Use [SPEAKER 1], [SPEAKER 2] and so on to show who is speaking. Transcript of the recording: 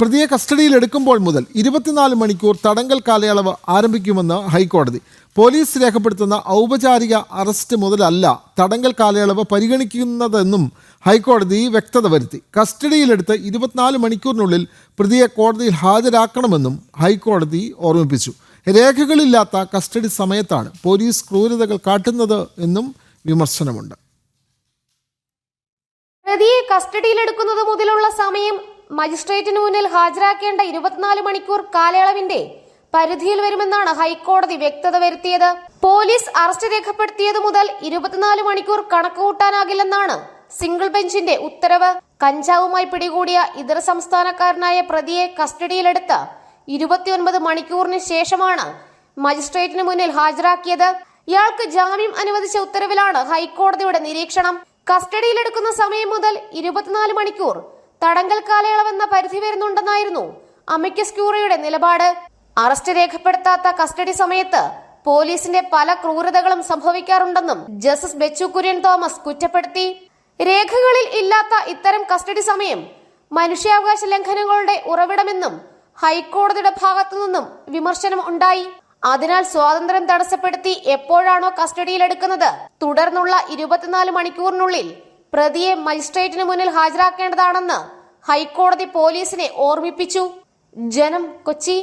[SPEAKER 1] പ്രതിയെ കസ്റ്റഡിയിലെടുക്കുമ്പോൾ മുതൽ ഇരുപത്തിനാല് മണിക്കൂർ തടങ്കൽ കാലയളവ് ആരംഭിക്കുമെന്ന് ഹൈക്കോടതി. പോലീസ് രേഖപ്പെടുത്തുന്ന ഔപചാരിക അറസ്റ്റ് മുതലല്ല തടങ്കൽ കാലയളവ് പരിഗണിക്കുന്നതെന്നും ഹൈക്കോടതി വ്യക്തത വരുത്തി. കസ്റ്റഡിയിലെടുത്ത് ഇരുപത്തിനാല് മണിക്കൂറിനുള്ളിൽ പ്രതിയെ കോടതിയിൽ ഹാജരാക്കണമെന്നും ഹൈക്കോടതി ഓർമ്മിപ്പിച്ചു. രേഖകളില്ലാത്ത കസ്റ്റഡി സമയത്താണ് പോലീസ് ക്രൂരതകൾ കാട്ടുന്നത് എന്നും വിമർശനമുണ്ട്.
[SPEAKER 2] പ്രതിയെ കസ്റ്റഡിയിലെടുക്കുന്നത് മുതലുള്ള സമയം മജിസ്ട്രേറ്റിന് മുന്നിൽ ഹാജരാക്കേണ്ട ഇരുപത്തിനാല് മണിക്കൂർ കാലയളവിന്റെ പരിധിയിൽ വരുമെന്നാണ് ഹൈക്കോടതി വ്യക്തത വരുത്തിയത്. പോലീസ് അറസ്റ്റ് രേഖപ്പെടുത്തിയത് മുതൽ ഇരുപത്തിനാല് മണിക്കൂർ കണക്കുകൂട്ടാനാകില്ലെന്നാണ് സിംഗിൾ ബെഞ്ചിന്റെ ഉത്തരവ്. കഞ്ചാവുമായി പിടികൂടിയ ഇതര സംസ്ഥാനക്കാരനായ പ്രതിയെ കസ്റ്റഡിയിലെടുത്ത് ഇരുപത്തിയൊൻപത് മണിക്കൂറിന് ശേഷമാണ് മജിസ്ട്രേറ്റിന് മുന്നിൽ ഹാജരാക്കിയത്. ഇയാൾക്ക് ജാമ്യം അനുവദിച്ച ഉത്തരവിലാണ് ഹൈക്കോടതിയുടെ നിരീക്ഷണം. കസ്റ്റഡിയിലെടുക്കുന്ന സമയം മുതൽ ഇരുപത്തിനാല് മണിക്കൂർ തടങ്കൽ കാലയളവെന്ന പരിധി വരുന്നുണ്ടെന്നായിരുന്നു അമിക്കസ് ക്യൂറയുടെ നിലപാട്. അറസ്റ്റ് രേഖപ്പെടുത്താത്ത കസ്റ്റഡി സമയത്ത് പോലീസിന്റെ പല ക്രൂരതകളും സംഭവിക്കാറുണ്ടെന്നും ജസ്റ്റിസ് ബെച്ചു കുര്യൻ തോമസ് കുറ്റപ്പെടുത്തി. രേഖകളിൽ ഇല്ലാത്ത ഇത്തരം കസ്റ്റഡി സമയം മനുഷ്യാവകാശ ലംഘനങ്ങളുടെ ഉറവിടമെന്നും ഹൈക്കോടതിയുടെ ഭാഗത്തു നിന്നും വിമർശനം ഉണ്ടായി. അതിനാൽ സ്വാതന്ത്ര്യം തടസ്സപ്പെടുത്തി എപ്പോഴാണോ കസ്റ്റഡിയിലെടുക്കുന്നത്? തുടർന്നുള്ള ഇരുപത്തിനാല് മണിക്കൂറിനുള്ളിൽ പ്രതിയെ മജിസ്ട്രേറ്റിന് മുന്നിൽ ഹാജരാക്കേണ്ടതാണെന്ന് ഹൈക്കോടതി പോലീസിനെ ഓർമ്മിപ്പിച്ചു. ജനം കൊച്ചി